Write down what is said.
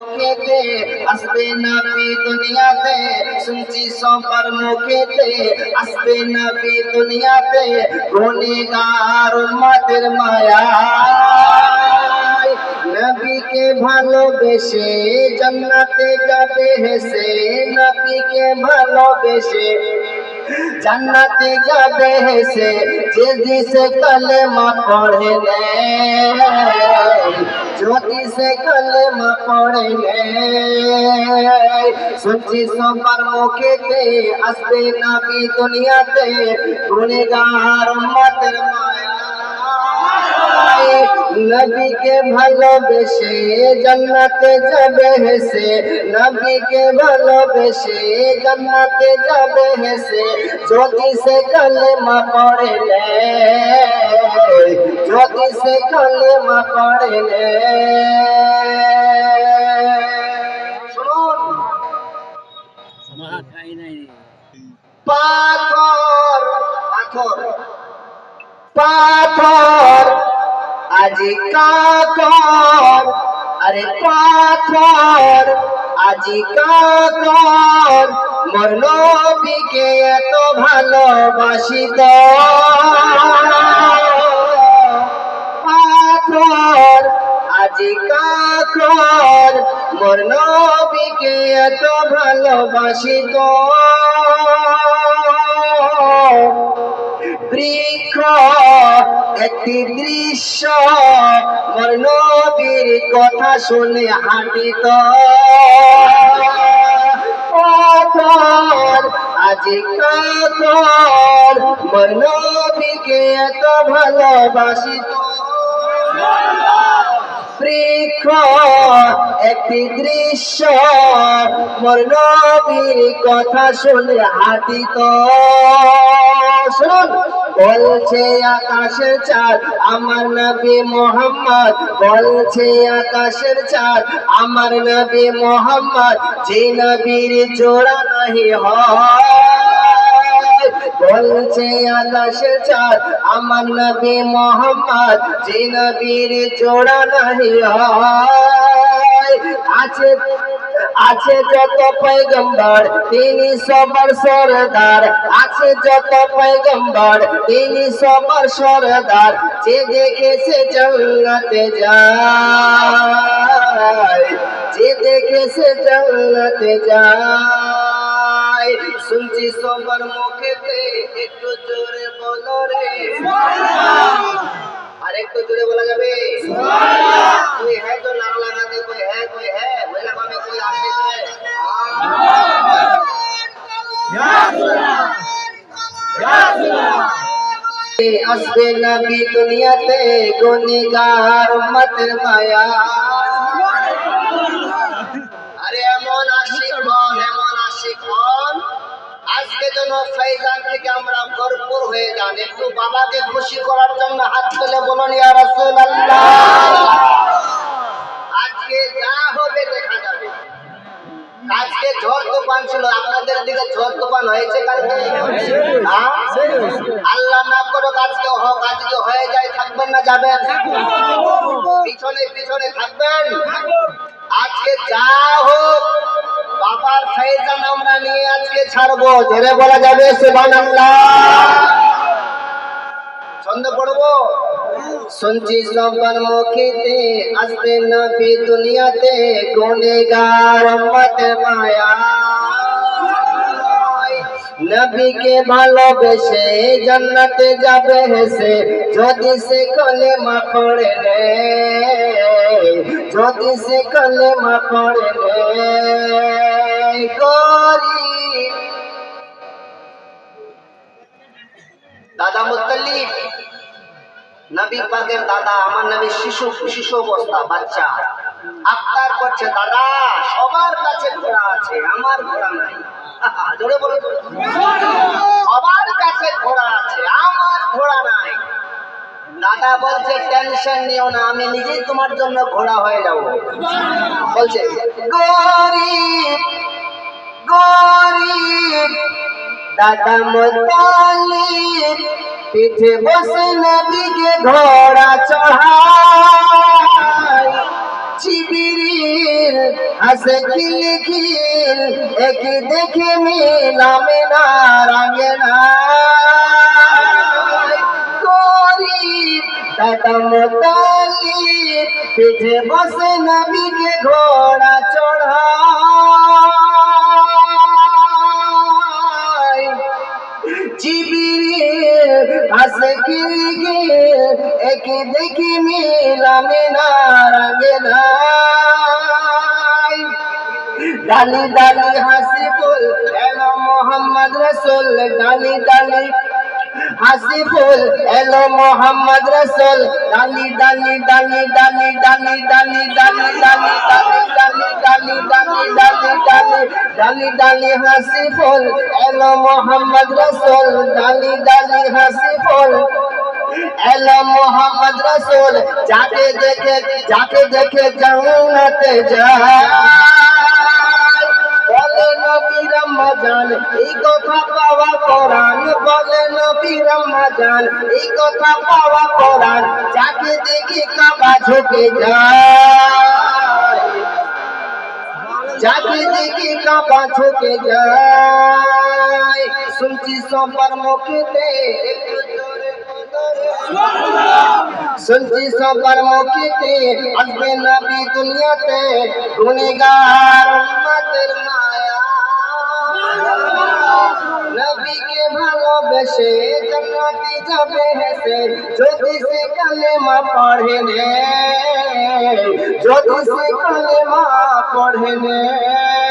মুখেতে, আসবে নবী দুনিয়াতে, শুনছি সবার মুখেতে, আসবে নবী দুনিয়াতে গুণীগার উম্মতের মায়া নবীকে ভালোবেসে জান্নাতে যাবে হেসে নবীকে ভালোবেসে জান্নাতে যাবে হেসে যে দিছে কলেমা পড়ে নেয় যদি সে কলেমা পড়ে নেয় শুনছি সবার মুখেতে আসবে নাবি দুনিয়াতে গুণেগার উম্মতের মায়া নবীকে ভালোবেসে জান্নাতে যাবে হেসে নবীকে ভালোবেসে জান্নাতে যাবে হেসে যদি সে কালেমা পড়ে নে যদি সে কালেমা পড়ে নে। শুনুন পাথর পাথর পাথর, আজি কাকর, আরে পাথর, আজি কাকর, মোর নবীকে এত ভালোবাসি তো পাথর আজি কাকর, মোর নবীকে এত ভালোবাসি তো বৃক্ষ, একটি দৃশ্য, মোর নবীর কথা শুনে হাঁটিত। পাথর, আজি কাতর মোর নবীকে এত ভালোবাসিত একটি দৃশ্য, মোর নবীর কথা শুনে হাঁটিত। শুনুন, বলছে আকাশের চাঁদ, আমার নবী মোহাম্মদ। বলছে আকাশের চাঁদ, আমার নবী মোহাম্মদ। যে নবীর জোড়া নাহি হয়। বলছে আকাশের চাঁদ, আমার নবী মোহাম্মদ, যে নবীর জোড়া নাহি আছে আছে যত পয়গম্বর, তিনি সবার সরদার। আছে যত পয়গম্বর, তিনি সবার সরদার। যে দেখেছে জন্নতে যায়, যে দেখেছে জন্নতে যায়। শুনছি সবার মুখেতে একটু জোরে বলো রে। আর একটু জোরে বলা যাবে? তুই হ্যাঁ তো লাগাতে কই হ্যাঁ কই হ্যাঁ আসবে নবী দুনিয়াতে গুনিগার উম্মতের মায়া। আরে এমন আশিক এমন আজকে যেন ফৈজান থেকে আমরা ভরপুর হয়ে যান। একটু বাবাকে খুশি করার জন্য হাত তুলে বলুন আজকে যা হবে দেখা যাবে। আজকে ঝড় তুফান ছিল, আপনাদের দিকে ঝড় তুফান হয়েছে কালকে? হ্যাঁ? আল্লাহ না করুক, আজকে হোক আজকে হয়ে যায়, থাকবেন না যাবেন? পিছনে পিছনে থাকবেন? আজকে যা হোক ছাড়বো ধরে বলা যাবে পড়ব? নবীকে ভালোবেসে জান্নাতে যাবে হেসে, যদি সে কলেমা পড়ে নে, যদি সে কলেমা পড়ে নে। দাদা মুত্তালিব নবী পাকের দাদা, আমার নবী শিশু শিশু অবস্থা, বাচ্চা। আক্তার করছে দাদা, সবার কাছে ঘোড়া আছে, আমার ঘোড়া নাই। আমি নিজেই তোমার জন্য ঘোড়া হয়ে যাব। বলছে, গরিব গরিব দাদা মোতালিব পিঠে বসে নবীকে ঘোড়া চড়ায়। চিবিরির হাসে খিলখিল, একে দেখে মিলামে না রাঙে না দাদা মোতালি পিঠে বসে নবীকে ঘোড়া চড়ায়। জিবিরিল হাসে খিলখিল একে দেখি মিলামে না রাঙে নাই ডালি ডালি হাসি বল মোহাম্মদ রসুল, ডালি ডালি হাসি ফুল এলো মোহাম্মদ রসুল ডালি ডালি ডালি ডালি ডালি ডালি ডালি ডালি ডালি ডালি ডালি ডালি ডালি ডালি ডালি ডালি হাসি ফুল এলো মোহাম্মদ রসুল ডালি ডালি হাসি ফুল এলো মোহাম্মদ রসুল যাকে দেখে যাকে দেখে জান্নাতে যায় বলে নবী রমজান এই নবী রমজান, এই কথা পাওয়া কোরআন যাকে দেখে কাবা ঝুঁকে যায়। যাকে দেখে কাবা ঝুঁকে যায়। শুনছি সবার মুখেতে একটু জোরে শুনছি সবার মুখেতে আসবে নবী দুনিয়াতে গুণীগার উম্মতের মায়া। নবীকে ভালোবেসে জান্নাতে যাবে হেসে। যদি সে কালেমা পড়ে নে, যদি সে কালেমা পড়ে নে।